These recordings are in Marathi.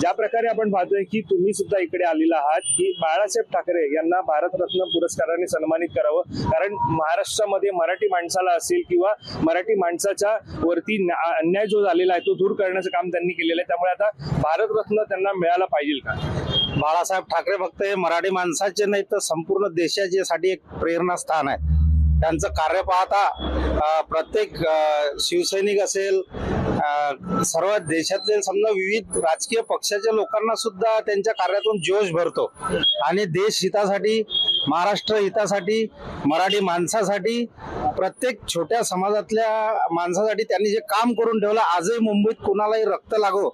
ज्या प्रकारे आपण पाहतोय की तुम्ही सुद्धा इकडे आलेला आहात की बाळासाहेब ठाकरे यांना भारतरत्न पुरस्काराने सन्मानित करावं. कारण महाराष्ट्रामध्ये मराठी माणसाला असेल किंवा मराठी माणसाच्या वरती अन्याय जो झालेला आहे तो दूर करण्याचं काम त्यांनी केलेलं आहे. त्यामुळे आता भारतरत्न त्यांना मिळायला पाहिजे का? बाळासाहेब ठाकरे फक्त हे मराठी माणसाचे नाही तर संपूर्ण देशाचे साठी एक प्रेरणास्थान आहे. त्यांचं कार्य पाहता प्रत्येक शिवसैनिक असेल सर्व देशातले समजा विविध राजकीय पक्षाच्या लोकांना सुद्धा त्यांच्या कार्यातून जोश भरतो. आणि देश हितासाठी महाराष्ट्र हितासाठी मराठी माणसासाठी प्रत्येक छोट्या समाजातल्या माणसासाठी त्यांनी जे काम करून ठेवलं आजही मुंबईत कुणालाही रक्त लागो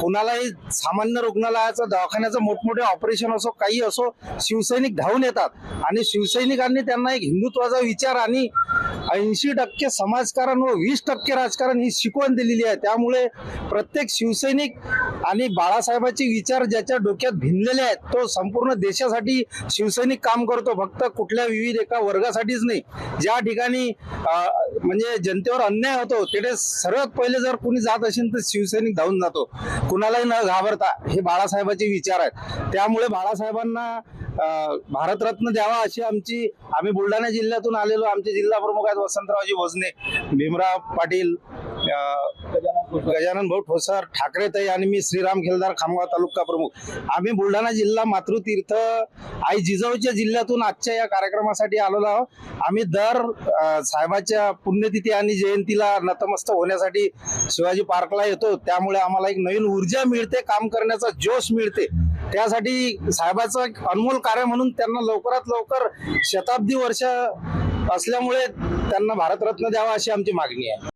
कुणालाही सामान्य रुग्णालयाचं दवाखान्याचं मोठमोठे ऑपरेशन असो काही असो शिवसैनिक धावून येतात. आणि शिवसैनिकांनी त्यांना एक हिंदुत्वाचा विचार आणि ऐंशी टक्के समाजकारण व वीस टक्के राजकारण ही शिकवण दिलेली आहे. त्यामुळे प्रत्येक शिवसैनिक आणि बाळासाहेबांचे विचार ज्याच्या डोक्यात भिनलेले आहेत तो संपूर्ण देशासाठी शिवसैनिक काम करतो. फक्त कुठल्या विविध एका वर्गासाठीच नाही. ज्या ठिकाणी म्हणजे जनतेवर अन्याय होतो तिथे सर्वात पहिले जर कुणी जात असेल तर शिवसैनिक धावून जातो. कुणालाही न घाबरता हे बाळासाहेबाचे विचार आहेत. त्यामुळे बाळासाहेबांना भारतरत्न द्यावा अशी आमची आम्ही बुलढाणा जिल्ह्यातून आलेलो आमचे जिल्हा प्रमुख आहेत वसंतरावजी भोजने भीमराव पाटील गजानन भाऊ ठोसर ठाकरे ताई आणि मी श्रीराम खेलदार खामगाव तालुका प्रमुख. आम्ही बुलढाणा जिल्हा मातृतीर्थ आई जिजाऊच्या जिल्ह्यातून आजच्या या कार्यक्रमासाठी आलेलो आहोत. आम्ही दर साहेबाच्या पुण्यतिथी आणि जयंतीला नतमस्तक होण्यासाठी शिवाजी पार्कला येतो. त्यामुळे आम्हाला एक नवीन ऊर्जा मिळते काम करण्याचा जोश मिळते. त्यासाठी साहेबाचं एक अनमोल कार्य म्हणून त्यांना लवकरात लवकर शताब्दी वर्ष असल्यामुळे त्यांना भारतरत्न द्यावा अशी आमची मागणी आहे.